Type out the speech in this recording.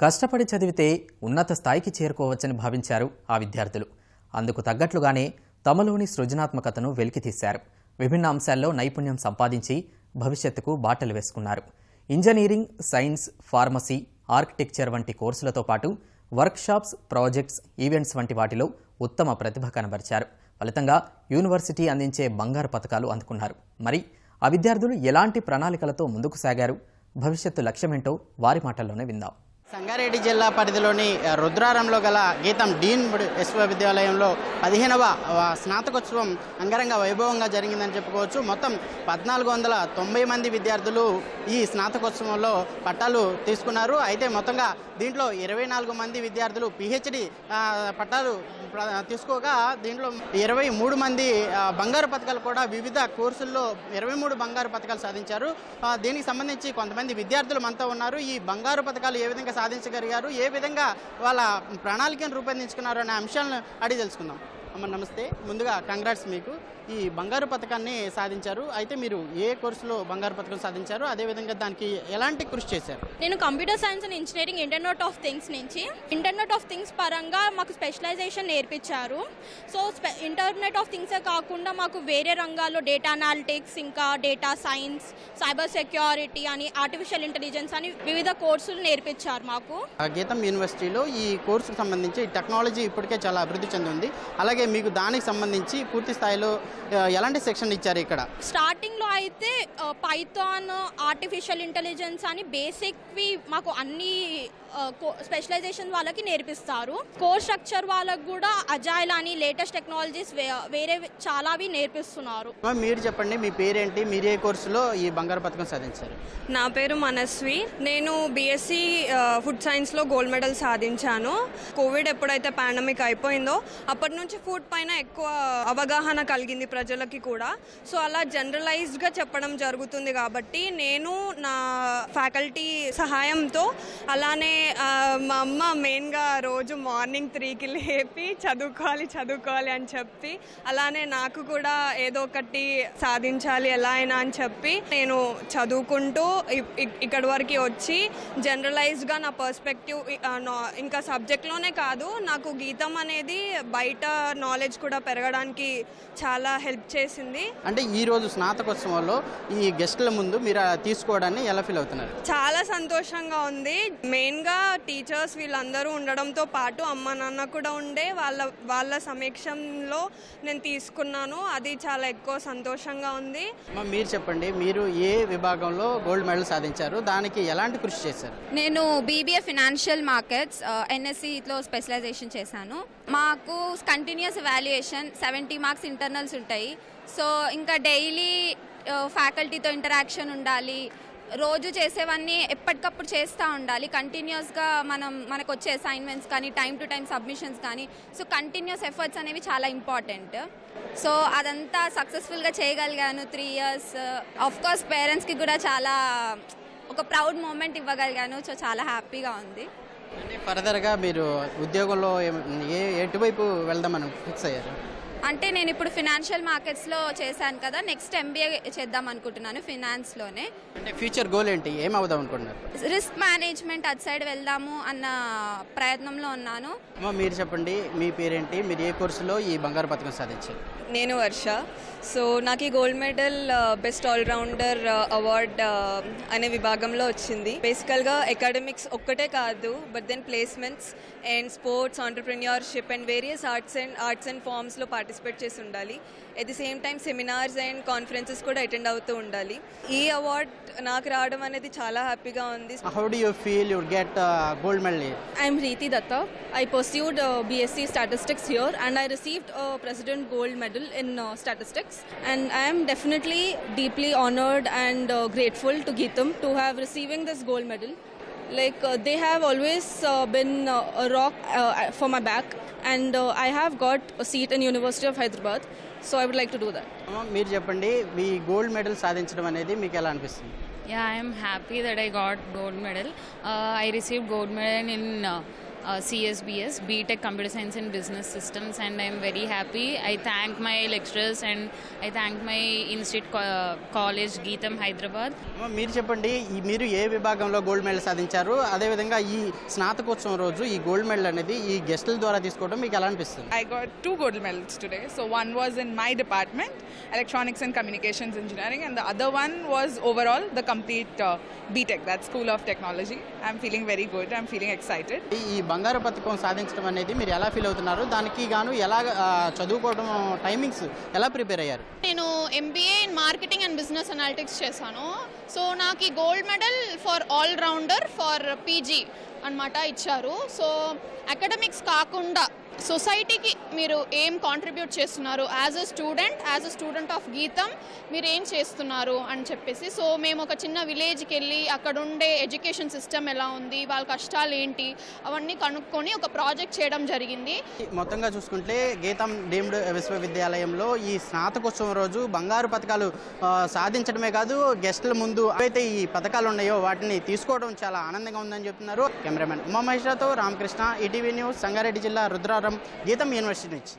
కష్టపడి చదివితే ఉన్నత స్థాయికి చేరుకోవచ్చని భావించారు ఆ విద్యార్థులు. అందుకు తగ్గట్లుగానే తమలోని సృజనాత్మకతను వెలికితీశారు విభిన్న అంశాల్లో నైపుణ్యం సంపాదించి భవిష్యత్తుకు బాటలు వేసుకున్నారు. ఇంజనీరింగ్ సైన్స్ ఫార్మసీ ఆర్కిటెక్చర్ వంటి కోర్సులతో పాటు వర్క్షాప్స్ ప్రాజెక్ట్స్ ఈవెంట్స్ వంటి వాటిలో ఉత్తమ ప్రతిభ కనబరిచారు. ఫలితంగా యూనివర్సిటీ అందించే బంగారు పథకాలు అందుకున్నారు. మరి ఆ విద్యార్థులు ఎలాంటి ప్రణాళికలతో ముందుకు సాగారు? భవిష్యత్తు లక్ష్యమేంటో వారి మాటల్లోనే విందాం. సంగారెడ్డి జిల్లా పరిధిలోని రుద్రారంలో గల గీతం డీన్ విశ్వవిద్యాలయంలో పదిహేనవ స్నాతకోత్సవం అంగరంగ వైభవంగా జరిగిందని చెప్పుకోవచ్చు. మొత్తం పద్నాలుగు వందల తొంభై మంది విద్యార్థులు ఈ స్నాతకోత్సవంలో పట్టాలు తీసుకున్నారు. అయితే మొత్తంగా దీంట్లో ఇరవై నాలుగు మంది విద్యార్థులు పిహెచ్డి పట్టాలు తీసుకోగా దీంట్లో ఇరవై మూడు మంది బంగారు పథకాలు కూడా వివిధ కోర్సుల్లో ఇరవై మూడు బంగారు పథకాలు సాధించారు. దీనికి సంబంధించి కొంతమంది విద్యార్థులు మనతో ఉన్నారు. ఈ బంగారు పథకాలు ఏ విధంగా సాధించగలిగారు? ఏ విధంగా వాళ్ళ ప్రణాళికను రూపొందించుకున్నారు అనే అంశాలను అడిగి తెలుసుకుందాం. అమ్మ నమస్తే. ముందుగా కంగ్రాట్స్ మీకు. ఈ బంగారు పథకాన్ని సాధించారు. అయితే మీరు ఏ కోర్సులో బంగారు పథకం సాధించారు అదేవిధంగా దానికి ఎలాంటి కృషి చేశారు? నేను computer science and engineering internet of things నుంచి. ఇంటర్నెట్ ఆఫ్ థింగ్స్ పరంగా మాకు స్పెషలైజేషన్ నేర్పించారు. సో ఇంటర్నెట్ ఆఫ్ థింగ్సే కాకుండా మాకు వేరే రంగాల్లో డేటా అనాలిటిక్స్ ఇంకా డేటా సైన్స్ సైబర్ సెక్యూరిటీ అని ఆర్టిఫిషియల్ ఇంటెలిజెన్స్ అని వివిధ కోర్సులు నేర్పించారు మాకు. గీతం యూనివర్సిటీలో ఈ కోర్సుకు సంబంధించి టెక్నాలజీ ఇప్పటికే చాలా అభివృద్ధి చెందింది అలాగే మీకు దానికి సంబంధించి పూర్తి స్థాయిలో ఎలాంటి సెక్షన్ ఇచ్చారు ఇక్కడ? స్టార్టింగ్ అయితే పైథాన్ ఆర్టిఫిషియల్ ఇంటెలిజెన్స్ అని బేసిక్వి మాకు అన్ని స్పెషలైజేషన్ వాళ్ళకి నేర్పిస్తారు. కోర్ స్ట్రక్చర్ వాళ్ళకి కూడా అజైల్ అని లేటెస్ట్ టెక్నాలజీస్ వేరే చాలావి నేర్పిస్తున్నారు. మీరు చెప్పండి మీ పేరేంటి మీరు ఏ కోర్సులో ఈ బంగారు పథకం సాధించారు? నా పేరు మనస్వి. నేను బీఎస్సీ ఫుడ్ సైన్స్లో గోల్డ్ మెడల్ సాధించాను. కోవిడ్ ఎప్పుడైతే పాండమిక్ అయిపోయిందో అప్పటి నుంచి ఫుడ్ పైన ఎక్కువ అవగాహన కలిగింది ప్రజలకి కూడా. సో అలా జనరలైజ్డ్గా చెప్పడం జరుగుతుంది కాబట్టి నేను నా ఫ్యాకల్టీ సహాయంతో అలానే మా అమ్మ మెయిన్గా రోజు మార్నింగ్ త్రీకి లేపి చదువుకోవాలి చదువుకోవాలి అని చెప్పి అలానే నాకు కూడా ఏదో ఒకటి సాధించాలి ఎలా అయినా అని చెప్పి నేను చదువుకుంటూ ఇక్కడి వరకు వచ్చి జనరలైజ్గా నా పర్స్పెక్టివ్ ఇంకా సబ్జెక్ట్లోనే కాదు నాకు గీతం అనేది బయట నాలెడ్జ్ కూడా పెరగడానికి చాలా హెల్ప్ చేసింది. అంటే ఈ స్నాతకోత్సవంలో ఈ గెస్టుల ముందు మీరు తీసుకోవడాన్ని ఎలా ఫీల్ అవుతున్నారు? చాలా సంతోషంగా ఉంది. మెయిన్గా టీచర్స్ వీళ్ళందరూ ఉండడంతో పాటు అమ్మ నాన్న కూడా ఉండే వాళ్ళ వాళ్ళ సమీక్షంలో నేను తీసుకున్నాను. అది చాలా ఎక్కువ సంతోషంగా ఉంది. అమ్మ, మీరు చెప్పండి మీరు ఏ విభాగంలో గోల్డ్ మెడల్ సాధించారు? దానికి ఎలాంటి కృషి చేశారు? నేను బీబీఏ ఫినాన్షియల్ మార్కెట్స్ ఎన్ఎస్సిలో స్పెషలైజేషన్ చేశాను. మాకు continuous valuation seventy marks internals ఉంటాయి. సో ఇంకా డైలీ ఫ్యాకల్టీతో ఇంటరాక్షన్ ఉండాలి. రోజు చేసేవన్నీ ఎప్పటికప్పుడు చేస్తూ ఉండాలి. కంటిన్యూస్గా మనం మనకు వచ్చే అసైన్మెంట్స్ కానీ టైం టు టైం సబ్మిషన్స్ కానీ సో కంటిన్యూస్ ఎఫర్ట్స్ అనేవి చాలా ఇంపార్టెంట్ సో అదంతా సక్సెస్ఫుల్గా చేయగలిగాను త్రీ ఇయర్స్ ఆఫ్కోర్స్ పేరెంట్స్కి కూడా చాలా ఒక ప్రౌడ్ మూమెంట్ ఇవ్వగలిగాను. సో చాలా హ్యాపీగా ఉంది. ఫర్దర్గా మీరు ఉద్యోగంలో ఏ ఎటువైపు వెళ్దామని ఫిక్స్ అయ్యారు? అంటే నేను ఇప్పుడు ఫినాన్షియల్ మార్కెట్స్లో చేశాను కదా నెక్స్ట్ ఎంబీఏ చేద్దాం అనుకుంటున్నాను ఫినాన్స్లోనే అంటే ఫ్యూచర్ గోల్ ఏంటి? ఏం అవుదాం అనుకుంటున్నారు? రిస్క్ మేనేజ్మెంట్ అటు సైడ్ వెళ్దాము అన్న ప్రయత్నంలో ఉన్నాను. అమ్మ మీరు చెప్పండి మీ పేరేంటి? మీరు ఏ కోర్సులో ఈ బంగారు పథకం సాధించారు? నేను వర్ష. సో నాకు ఈ gold medal best all rounder award అనే విభాగంలో వచ్చింది. బేసికల్గా అకాడమిక్స్ ఒక్కటే కాదు but then placements and sports entrepreneurship and various arts and arts and ఫార్మ్స్లో participate చేసి ఉండాలి at the same time seminars and conferences కూడా అటెండ్ అవుతూ ఉండాలి ఈ అవార్డ్ నాకు రావడం అనేది చాలా హ్యాపీగా ఉంది how do you feel you'd get gold medal I'm Reeti Datta. I pursued uh, BSc Statistics here and I received a President Gold Medal in uh, Statistics. And I am definitely deeply honored and uh, grateful to Geetam to have receiving this gold medal. Like uh, they have always uh, been uh, a rock uh, for my back and I have got seat in university of Hyderabad so I would like to do that మీరు చెప్పండి మీ gold medal సాధించడం అనేది మీకు ఎలా అనిపిస్తుంది? Yeah I'm happy that I got gold medal I receive gold medal in uh, uh, CSBS, BTech Computer Science and Business Systems, and I'm very happy. I thank my lecturers and I thank my Institute co- College, Geetam, Hyderabad. అమ్మ, మీరు చెప్పండి ఈ మీరు ఏ విభాగంలో gold medal సాధించారు అదేవిధంగా ఈ స్నాతకోత్సవం రోజు ఈ గోల్డ్ మెడల్ అనేది ఈ గెస్టుల ద్వారా తీసుకోవడం మీకు ఎలా అనిపిస్తుంది I got two gold medals today. So one was in my department, Electronics and Communications Engineering, and the other one was overall the complete uh, BTech, that School of Technology. I'm feeling very good. I'm feeling excited. ఈ బంగారు పథకం సాధించడం అనేది మీరు ఎలా feel అవుతున్నారు? దానికి గాను ఎలా చదువుకోవడం టైమింగ్స్ ఎలా ప్రిపేర్ అయ్యారు? నేను MBA in marketing and business analytics చేశాను. సో నాకు ఈ gold medal for all rounder for PG అనమాట ఇచ్చారు. సో అకాడమిక్స్ కాకుండా సొసైటీకి మీరు ఏం కాంట్రిబ్యూట్ చేస్తున్నారు? As a student as a student of GITAM మీరు ఏం చేస్తున్నారు అని చెప్పేసి. సో మేము ఒక చిన్న విలేజ్కి వెళ్ళి అక్కడ ఉండే ఎడ్యుకేషన్ సిస్టమ్ ఎలా ఉంది వాళ్ళ కష్టాలు ఏంటి అవన్నీ కనుక్కొని ఒక ప్రాజెక్ట్ చేయడం జరిగింది. మొత్తంగా చూసుకుంటే గీతం డీమ్డ్ విశ్వవిద్యాలయంలో ఈ స్నాతకోత్సవం రోజు బంగారు పథకాలు సాధించడమే కాదు గెస్టుల ముందు ఏవైతే ఈ పథకాలు ఉన్నాయో వాటిని తీసుకోవడం చాలా ఆనందంగా ఉందని చెప్తున్నారు. కెమెరామెన్ ఉమా మహేశ్వరతో రామకృష్ణ ఈటీవీ న్యూస్ సంగారెడ్డి జిల్లా రుద్రారం గీతం యూనివర్సిటీ నుంచి